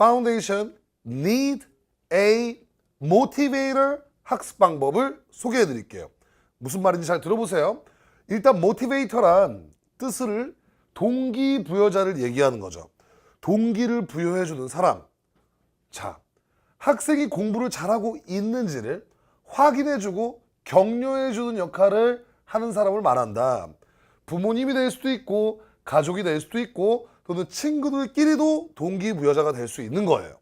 Foundation need a motivator 학습 방법을 소개해 드릴게요. 무슨 말인지 잘 들어보세요. 일단 motivator란 뜻을 동기 부여자를 얘기하는 거죠. 동기를 부여해 주는 사람. 자, 학생이 공부를 잘하고 있는지를 확인해 주고 격려해 주는 역할을 하는 사람을 말한다. 부모님이 될 수도 있고 가족이 될 수도 있고 또는 친구들끼리도 동기부여자가 될 수 있는 거예요.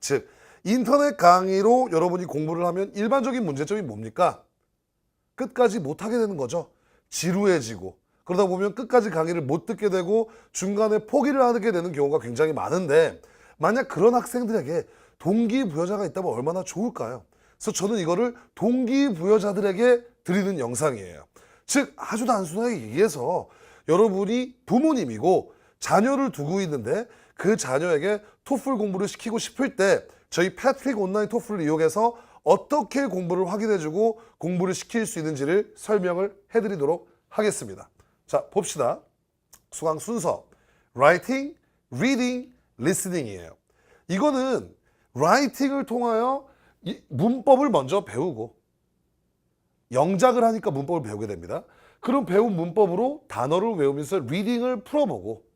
즉 인터넷 강의로 여러분이 공부를 하면 일반적인 문제점이 뭡니까? 끝까지 못하게 되는 거죠. 지루해지고 그러다 보면 끝까지 강의를 못 듣게 되고 중간에 포기를 하게 되는 경우가 굉장히 많은데 만약 그런 학생들에게 동기부여자가 있다면 얼마나 좋을까요? 그래서 저는 이거를 동기부여자들에게 드리는 영상이에요. 즉 아주 단순하게 얘기해서 여러분이 부모님이고 자녀를 두고 있는데 그 자녀에게 토플 공부를 시키고 싶을 때 저희 패트릭 온라인 토플을 이용해서 어떻게 공부를 확인해주고 공부를 시킬 수 있는지를 설명을 해드리도록 하겠습니다. 자 봅시다. 수강 순서 writing, reading, listening이에요. 이거는 writing을 통하여 이 문법을 먼저 배우고 영작을 하니까 문법을 배우게 됩니다. 그럼 배운 문법으로 단어를 외우면서 리딩을 풀어보고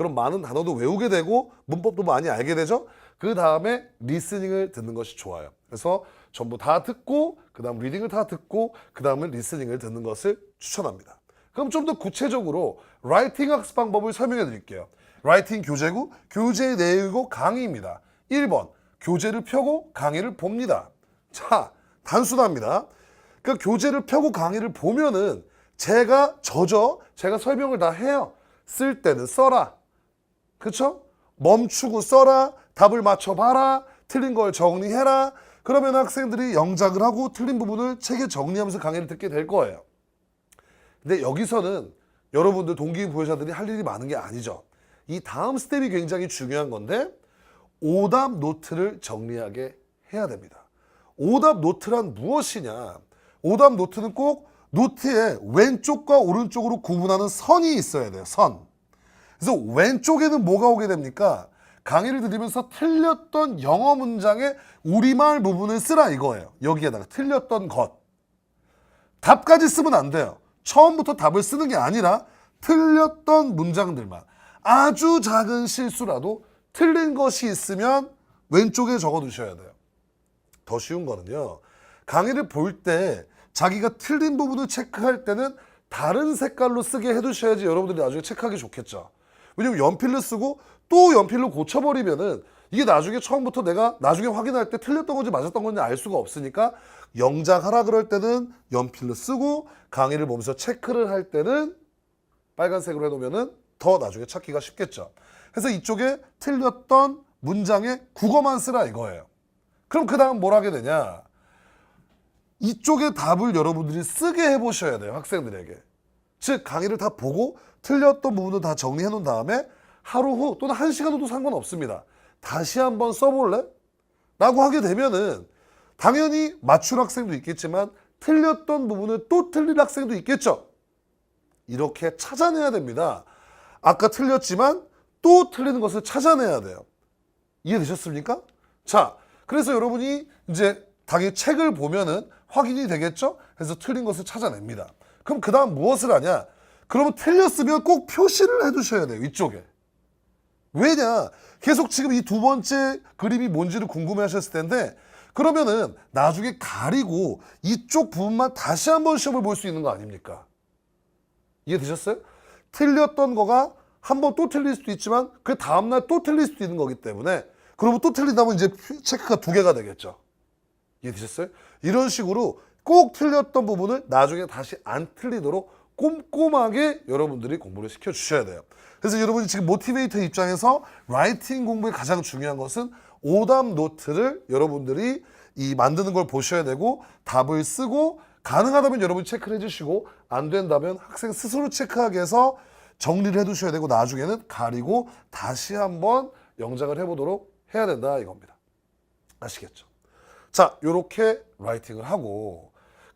그럼 많은 단어도 외우게 되고 문법도 많이 알게 되죠. 그 다음에 리스닝을 듣는 것이 좋아요. 그래서 전부 다 듣고 그 다음 리딩을 다 듣고 그 다음에 리스닝을 듣는 것을 추천합니다. 그럼 좀 더 구체적으로 라이팅 학습 방법을 설명해 드릴게요. 라이팅 교재고 교재 내용이고 강의입니다. 1번 교재를 펴고 강의를 봅니다. 자 단순합니다. 그 교재를 펴고 강의를 보면은 제가 저죠. 제가 설명을 다 해요. 쓸 때는 써라. 그쵸? 멈추고 써라. 답을 맞춰봐라. 틀린 걸 정리해라. 그러면 학생들이 영작을 하고 틀린 부분을 책에 정리하면서 강의를 듣게 될 거예요. 근데 여기서는 여러분들 동기부여자들이 할 일이 많은 게 아니죠. 이 다음 스텝이 굉장히 중요한 건데 오답 노트를 정리하게 해야 됩니다. 오답 노트란 무엇이냐? 오답 노트는 꼭 노트에 왼쪽과 오른쪽으로 구분하는 선이 있어야 돼요. 선. 그래서 왼쪽에는 뭐가 오게 됩니까? 강의를 들으면서 틀렸던 영어 문장의 우리말 부분을 쓰라 이거예요. 여기에다가 틀렸던 것. 답까지 쓰면 안 돼요. 처음부터 답을 쓰는 게 아니라 틀렸던 문장들만. 아주 작은 실수라도 틀린 것이 있으면 왼쪽에 적어 두셔야 돼요. 더 쉬운 거는요. 강의를 볼 때 자기가 틀린 부분을 체크할 때는 다른 색깔로 쓰게 해두셔야지 여러분들이 나중에 체크하기 좋겠죠. 왜냐면 연필로 쓰고 또 연필로 고쳐버리면은 이게 나중에 처음부터 내가 나중에 확인할 때 틀렸던 건지 맞았던 건지 알 수가 없으니까 영작하라 그럴 때는 연필로 쓰고 강의를 보면서 체크를 할 때는 빨간색으로 해놓으면은 더 나중에 찾기가 쉽겠죠. 그래서 이쪽에 틀렸던 문장에 국어만 쓰라 이거예요. 그럼 그 다음 뭘 하게 되냐? 이쪽의 답을 여러분들이 쓰게 해보셔야 돼요, 학생들에게. 즉, 강의를 다 보고 틀렸던 부분을 다 정리해 놓은 다음에 하루 후 또는 한 시간 후도 상관없습니다. 다시 한번 써볼래? 라고 하게 되면은 당연히 맞출 학생도 있겠지만 틀렸던 부분을 또 틀린 학생도 있겠죠. 이렇게 찾아내야 됩니다. 아까 틀렸지만 또 틀리는 것을 찾아내야 돼요. 이해되셨습니까? 자, 그래서 여러분이 이제 당연히 책을 보면은 확인이 되겠죠? 그래서 틀린 것을 찾아냅니다. 그럼 그 다음 무엇을 하냐? 그러면 틀렸으면 꼭 표시를 해두셔야 돼요. 이쪽에. 왜냐? 계속 지금 이 두 번째 그림이 뭔지를 궁금해 하셨을 텐데, 그러면은 나중에 가리고 이쪽 부분만 다시 한번 시험을 볼 수 있는 거 아닙니까? 이해되셨어요? 틀렸던 거가 한 번 또 틀릴 수도 있지만 그 다음날 또 틀릴 수도 있는 거기 때문에 그러면 또 틀린다면 이제 체크가 두 개가 되겠죠. 이해되셨어요? 이런 식으로 꼭 틀렸던 부분을 나중에 다시 안 틀리도록 꼼꼼하게 여러분들이 공부를 시켜 주셔야 돼요. 그래서 여러분이 지금 모티베이터 입장에서 라이팅 공부의 가장 중요한 것은 오답 노트를 여러분들이 이 만드는 걸 보셔야 되고 답을 쓰고 가능하다면 여러분이 체크를 해주시고 안 된다면 학생 스스로 체크하게 해서 정리를 해두셔야 되고 나중에는 가리고 다시 한번 영작을 해보도록 해야 된다 이겁니다. 아시겠죠? 자, 요렇게 라이팅을 하고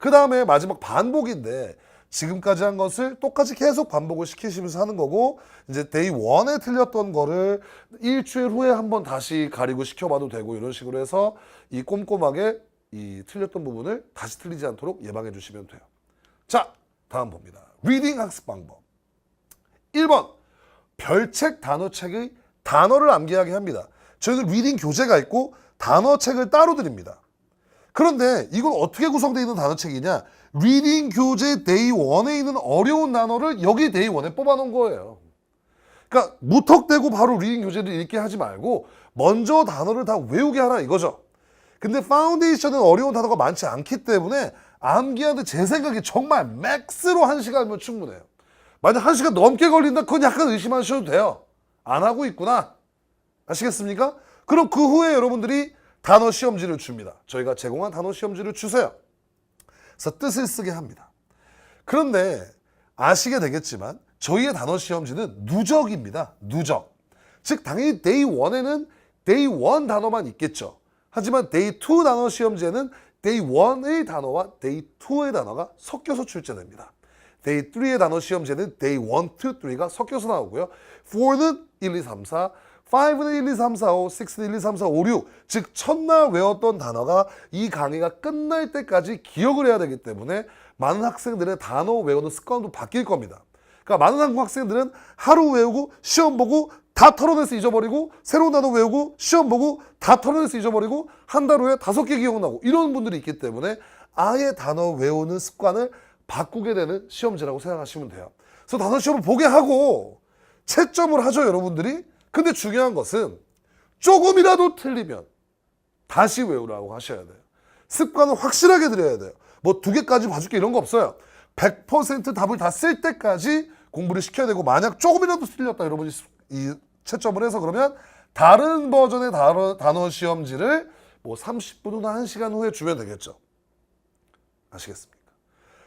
그 다음에 마지막 반복인데 지금까지 한 것을 똑같이 계속 반복을 시키시면서 하는 거고 이제 데이 원에 틀렸던 거를 일주일 후에 한번 다시 가리고 시켜봐도 되고 이런 식으로 해서 이 꼼꼼하게 이 틀렸던 부분을 다시 틀리지 않도록 예방해 주시면 돼요. 자, 다음 봅니다. 리딩 학습 방법. 1번 별책 단어책의 단어를 암기하게 합니다. 저희는 리딩 교재가 있고 단어책을 따로 드립니다. 그런데 이건 어떻게 구성되어 있는 단어책이냐? 리딩 교재 데이 1에 있는 어려운 단어를 여기 데이 1에 뽑아놓은 거예요. 그러니까 무턱대고 바로 리딩 교재를 읽게 하지 말고 먼저 단어를 다 외우게 하라 이거죠. 근데 파운데이션은 어려운 단어가 많지 않기 때문에 암기하는데 제 생각에 정말 맥스로 한 시간이면 충분해요. 만약 한 시간 넘게 걸린다 그건 약간 의심하셔도 돼요. 안 하고 있구나. 아시겠습니까? 그럼 그 후에 여러분들이 단어 시험지를 줍니다. 저희가 제공한 단어 시험지를 주세요. 그래서 뜻을 쓰게 합니다. 그런데 아시게 되겠지만 저희의 단어 시험지는 누적입니다. 누적. 즉 당연히 데이 1에는 데이 1 단어만 있겠죠. 하지만 데이 2 단어 시험지에는 데이 1의 단어와 데이 2의 단어가 섞여서 출제됩니다. 데이 3의 단어 시험지에는 데이 1, 2, 3가 섞여서 나오고요. 4는 1, 2, 3, 4, 5는 1, 2, 3, 4, 5, 6는 1, 2, 3, 4, 5, 6. 즉 첫날 외웠던 단어가 이 강의가 끝날 때까지 기억을 해야 되기 때문에 많은 학생들의 단어 외우는 습관도 바뀔 겁니다. 그러니까 많은 한국 학생들은 하루 외우고 시험 보고 다 털어내서 잊어버리고 새로운 단어 외우고 시험 보고 다 털어내서 잊어버리고 한 달 후에 다섯 개 기억나고 이런 분들이 있기 때문에 아예 단어 외우는 습관을 바꾸게 되는 시험지라고 생각하시면 돼요. 그래서 단어 시험을 보게 하고 채점을 하죠, 여러분들이. 근데 중요한 것은 조금이라도 틀리면 다시 외우라고 하셔야 돼요. 습관을 확실하게 들여야 돼요. 뭐 두 개까지 봐줄게 이런 거 없어요. 100% 답을 다 쓸 때까지 공부를 시켜야 되고 만약 조금이라도 틀렸다 여러분이 수- 이 채점을 해서 그러면 다른 버전의 단어, 단어 시험지를 뭐 30분 후나 1시간 후에 주면 되겠죠. 아시겠습니까?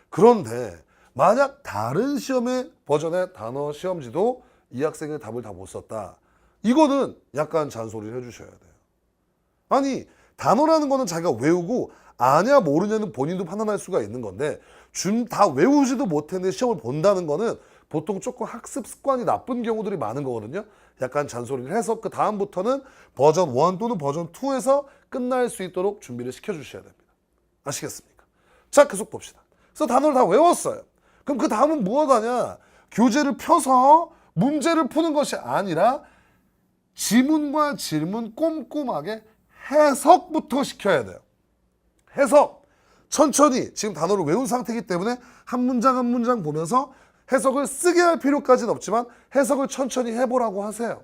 그런데 만약 다른 시험의 버전의 단어 시험지도 이 학생의 답을 다 못 썼다. 이거는 약간 잔소리를 해주셔야 돼요. 아니 단어라는 거는 자기가 외우고 아냐 모르냐는 본인도 판단할 수가 있는 건데 준다 외우지도 못했는데 시험을 본다는 거는 보통 조금 학습 습관이 나쁜 경우들이 많은 거거든요. 약간 잔소리를 해서 그 다음부터는 버전 1 또는 버전 2에서 끝날 수 있도록 준비를 시켜주셔야 됩니다. 아시겠습니까? 자 계속 봅시다. 그래서 단어를 다 외웠어요. 그럼 그 다음은 무엇 하냐? 교재를 펴서 문제를 푸는 것이 아니라 지문과 질문 꼼꼼하게 해석부터 시켜야 돼요. 해석. 천천히 지금 단어를 외운 상태이기 때문에 한 문장 한 문장 보면서 해석을 쓰게 할 필요까지는 없지만 해석을 천천히 해보라고 하세요.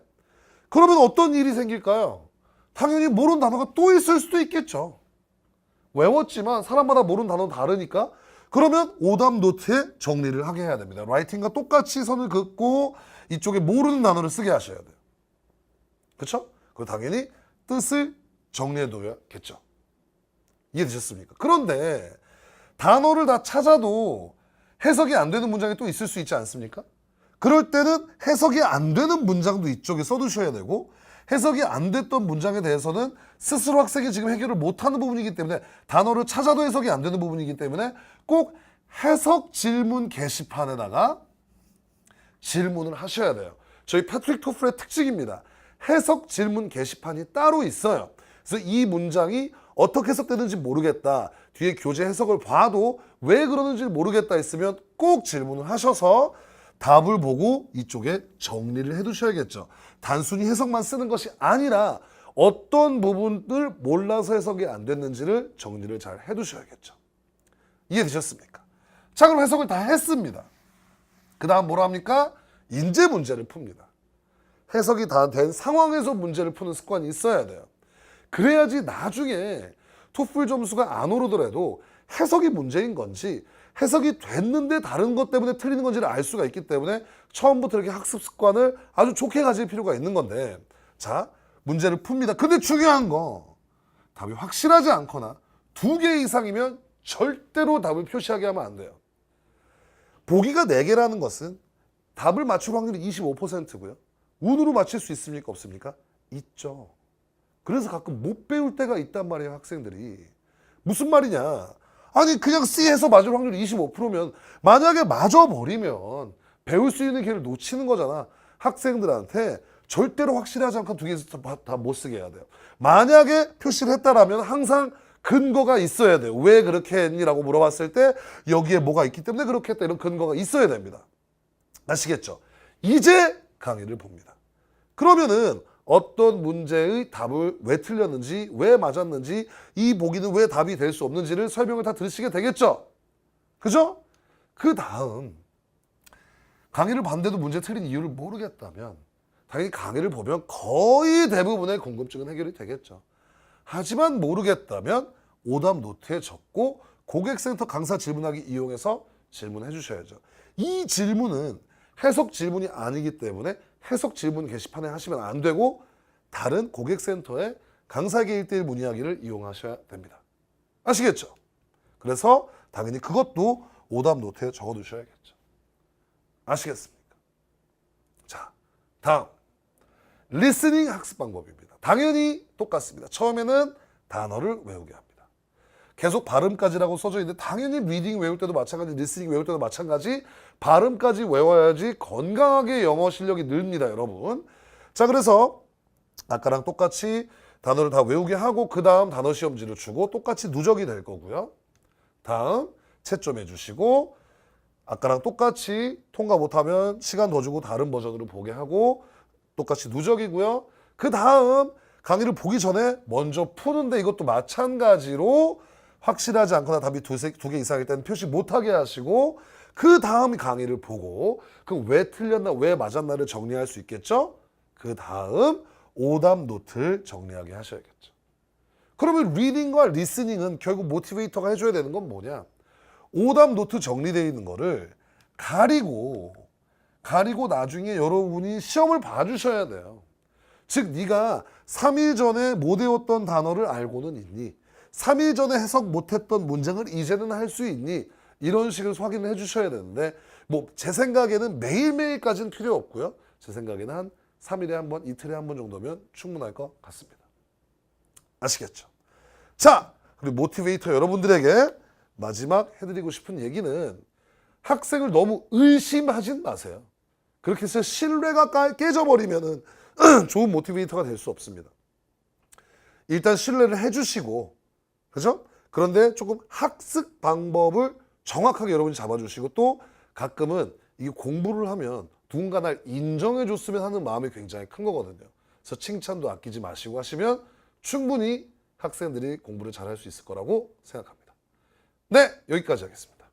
그러면 어떤 일이 생길까요? 당연히 모르는 단어가 또 있을 수도 있겠죠. 외웠지만 사람마다 모르는 단어는 다르니까 그러면 오답 노트에 정리를 하게 해야 됩니다. 라이팅과 똑같이 선을 긋고 이쪽에 모르는 단어를 쓰게 하셔야 돼요. 그렇죠? 그 당연히 뜻을 정리해둬야겠죠. 이해되셨습니까? 그런데 단어를 다 찾아도 해석이 안 되는 문장이 또 있을 수 있지 않습니까? 그럴 때는 해석이 안 되는 문장도 이쪽에 써두셔야 되고 해석이 안 됐던 문장에 대해서는 스스로 학생이 지금 해결을 못하는 부분이기 때문에 단어를 찾아도 해석이 안 되는 부분이기 때문에 꼭 해석 질문 게시판에다가 질문을 하셔야 돼요. 저희 패트릭 토플의 특징입니다. 해석 질문 게시판이 따로 있어요. 그래서 이 문장이 어떻게 해석되는지 모르겠다. 뒤에 교재 해석을 봐도 왜 그러는지 모르겠다 했으면 꼭 질문을 하셔서 답을 보고 이쪽에 정리를 해 두셔야겠죠. 단순히 해석만 쓰는 것이 아니라 어떤 부분을 몰라서 해석이 안 됐는지를 정리를 잘 해 두셔야겠죠. 이해되셨습니까? 자, 그럼 해석을 다 했습니다. 그 다음 뭐라 합니까? 인제 문제를 풉니다. 해석이 다 된 상황에서 문제를 푸는 습관이 있어야 돼요. 그래야지 나중에 토플 점수가 안 오르더라도 해석이 문제인 건지 해석이 됐는데 다른 것 때문에 틀리는 건지를 알 수가 있기 때문에 처음부터 이렇게 학습 습관을 아주 좋게 가질 필요가 있는 건데 자 문제를 풉니다. 근데 중요한 거 답이 확실하지 않거나 두 개 이상이면 절대로 답을 표시하게 하면 안 돼요. 보기가 4개라는 것은 답을 맞출 확률이 25%고요. 운으로 맞출 수 있습니까? 없습니까? 있죠. 그래서 가끔 못 배울 때가 있단 말이에요, 학생들이. 무슨 말이냐? 아니 그냥 C 해서 맞을 확률이 25%면 만약에 맞아버리면 배울 수 있는 기회를 놓치는 거잖아. 학생들한테 절대로 확실하지 않고 두 개에서 다못 쓰게 해야 돼요. 만약에 표시를 했다라면 항상 근거가 있어야 돼요. 왜 그렇게 했니라고 물어봤을 때 여기에 뭐가 있기 때문에 그렇게 했다 이런 근거가 있어야 됩니다. 아시겠죠? 이제 강의를 봅니다. 그러면은 어떤 문제의 답을 왜 틀렸는지, 왜 맞았는지, 이 보기는 왜 답이 될 수 없는지를 설명을 다 들으시게 되겠죠? 그죠? 그 다음, 강의를 봤는데도 문제 틀린 이유를 모르겠다면, 당연히 강의를 보면 거의 대부분의 궁금증은 해결이 되겠죠. 하지만 모르겠다면, 오답 노트에 적고, 고객센터 강사 질문하기 이용해서 질문해 주셔야죠. 이 질문은 해석 질문이 아니기 때문에 해석 질문 게시판에 하시면 안 되고 다른 고객센터의 강사계 1대1 문의하기를 이용하셔야 됩니다. 아시겠죠? 그래서 당연히 그것도 오답 노트에 적어 두셔야겠죠. 아시겠습니까? 자, 다음. 리스닝 학습 방법입니다. 당연히 똑같습니다. 처음에는 단어를 외우게 합니다. 계속 발음까지라고 써져 있는데 당연히 리딩 외울 때도 마찬가지, 리스닝 외울 때도 마찬가지 발음까지 외워야지 건강하게 영어 실력이 늘립니다, 여러분. 자, 그래서 아까랑 똑같이 단어를 다 외우게 하고 그 다음 단어 시험지를 주고 똑같이 누적이 될 거고요. 다음 채점 해 주시고 아까랑 똑같이 통과 못하면 시간 더 주고 다른 버전으로 보게 하고 똑같이 누적이고요. 그 다음 강의를 보기 전에 먼저 푸는데 이것도 마찬가지로 확실하지 않거나 답이 두 개 이상일 때는 표시 못하게 하시고 그 다음 강의를 보고 그왜 틀렸나 왜 맞았나를 정리할 수 있겠죠? 그 다음 오답 노트를 정리하게 하셔야겠죠. 그러면 리딩과 리스닝은 결국 모티베이터가 해줘야 되는 건 뭐냐? 오답 노트 정리되어 있는 거를 가리고 가리고 나중에 여러분이 시험을 봐주셔야 돼요. 즉 네가 3일 전에 못 외웠던 단어를 알고는 있니? 3일 전에 해석 못했던 문장을 이제는 할 수 있니? 이런 식으로 확인을 해주셔야 되는데 뭐 제 생각에는 매일매일까지는 필요 없고요. 제 생각에는 한 3일에 한 번, 이틀에 한 번 정도면 충분할 것 같습니다. 아시겠죠? 자, 그리고 모티베이터 여러분들에게 마지막 해드리고 싶은 얘기는 학생을 너무 의심하진 마세요. 그렇게 해서 신뢰가 까- 깨져버리면은 좋은 모티베이터가 될 수 없습니다. 일단 신뢰를 해주시고, 그죠? 그런데 조금 학습 방법을 정확하게 여러분이 잡아주시고 또 가끔은 이 공부를 하면 누군가 날 인정해 줬으면 하는 마음이 굉장히 큰 거거든요. 그래서 칭찬도 아끼지 마시고 하시면 충분히 학생들이 공부를 잘할 수 있을 거라고 생각합니다. 네, 여기까지 하겠습니다.